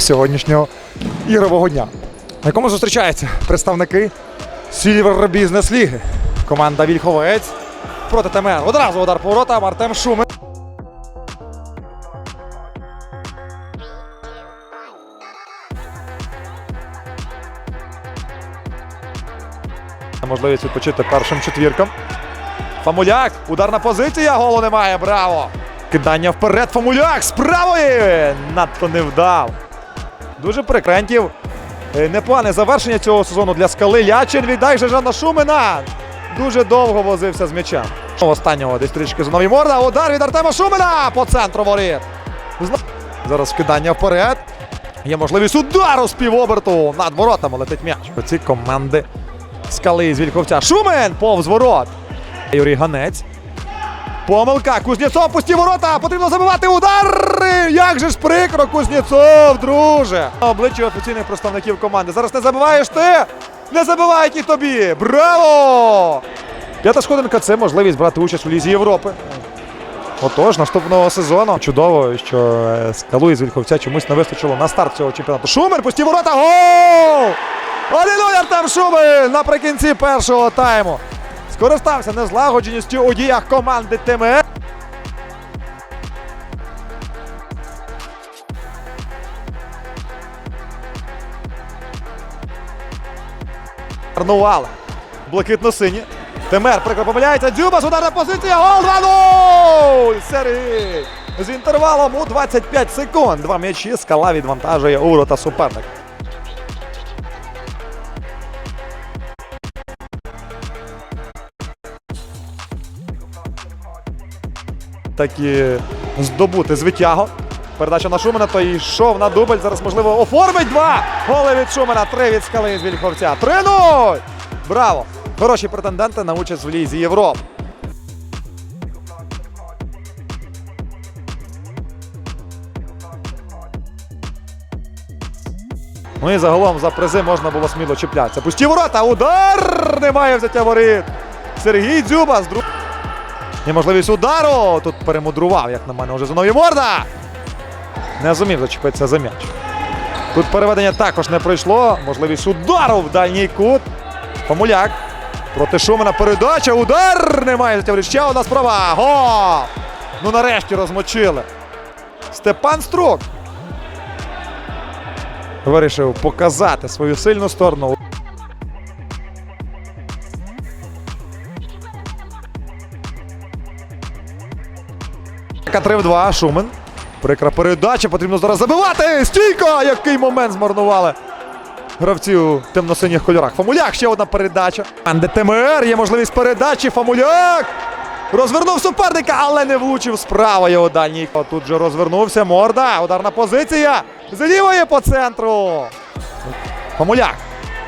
сьогоднішнього ігрового дня, на якому зустрічаються представники Сільвер Бізнес Ліги. Команда Вільховець проти ТМР. Одразу удар по воротам Артем Шумен. Можливість відпочити першим четвіркам. Фамуляк, ударна позиція, голу немає, браво! Кидання вперед, Фамуляк з правої! Надто не вдав. Дуже прикрентів. Е, Непогане завершення цього сезону для скали. Лячин віддай же Жанна Шумина. Дуже довго возився з м'ячем. Останнього десь трішки зонові морда. Удар від Артема Шумина по центру воріт. Зараз кидання вперед. Є можливість удару з півоберту. Над воротами летить м'яч. Оці команди скали з Вільховця. Шумен повз ворот. Юрій Ганець. Помилка. Кузнєцов пусті ворота. Потрібно забивати удар. Прикро, Кузнєцов, друже. Обличчя офіційних представників команди. Зараз не забиваєш ти. Не забивають і тобі. Браво! П'ята сходинка це можливість брати участь у Лізі Європи. Отож, наступного сезону. Чудово, що е, скалу із Вільховця чомусь не вистачило на старт цього чемпіонату. Шумер, пусті ворота. Гол! Алілуя, Артем Шумер наприкінці першого тайму. Скористався незлагодженістю у діях команди ТМС. Арнували. Блакитно-сині. Темер прикро помиляється. Дзюбас, ударна позиція. Гол 2-0! Сергій! З інтервалом у 25 секунд. Два м'ячі скала відвантажує у ворота суперника. такі здобути звитяго. Передача на Шумена, той йшов на дубль. Зараз, можливо, оформить два. Голи від Шумена, три від скали з Вільховця. 3-0! Браво! Хороші претенденти на участь в Лізі Європи. Ну і загалом за призи можна було сміло чіплятися. Пусті ворота, удар! Немає взяття воріт. Сергій Дзюба з друг... Є можливість удару. Тут перемудрував, як на мене, вже зонові морда. Не зумів зачепитися за м'яч. Тут переведення також не пройшло. Можливість удару в дальній кут. Помуляк. Проти Шумена передача. Удар! Немає взяття. Ще одна справа. Гол! Ну нарешті розмочили. Степан Струк. Вирішив показати свою сильну сторону. Така 3 в 2. Шумен. Прикра передача. Потрібно зараз забивати. Стійка! Який момент змарнували. Гравці у темно-синіх кольорах. Фамуляк ще одна передача. Анде ТМР. Є можливість передачі. Фамуляк. Розвернув суперника, але не влучив справа його дальній. Тут же розвернувся. Морда. Ударна позиція. З лівої по центру. Фамуляк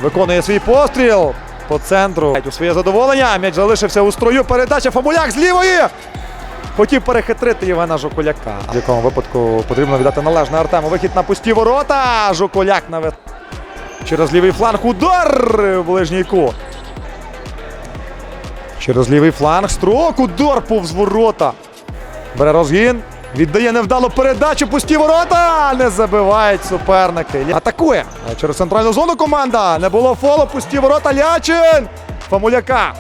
виконує свій постріл по центру. У своє задоволення. М'яч залишився у строю. Передача Фамуляк з лівої. Хотів перехитрити Євгена Жукуляка. В якому випадку потрібно віддати належне Артему. Вихід на пусті ворота. Жукуляк навет. Через лівий фланг удар в ближній кут. Через лівий фланг строк. Удар повз ворота. Бере розгін. Віддає невдалу передачу. Пусті ворота. Не забивають суперники. Атакує. Через центральну зону команда. Не було фолу. Пусті ворота. Лячин. Фамуляка.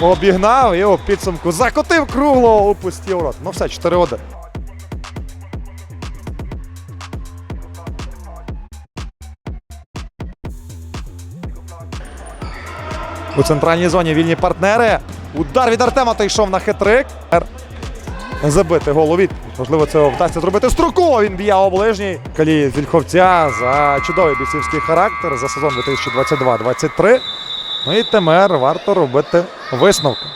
Обігнав і у підсумку закотив кругло пусті ворота. Ну все, 4-1. У центральній зоні вільні партнери. Удар від Артема та йшов на хитрик. Забити гол у від. Можливо, це вдасться зробити строку. Він б'є у ближній. Калі Зільховця за чудовий бійцівський характер за сезон 2022-2023. Ну і тепер варто робити висновки.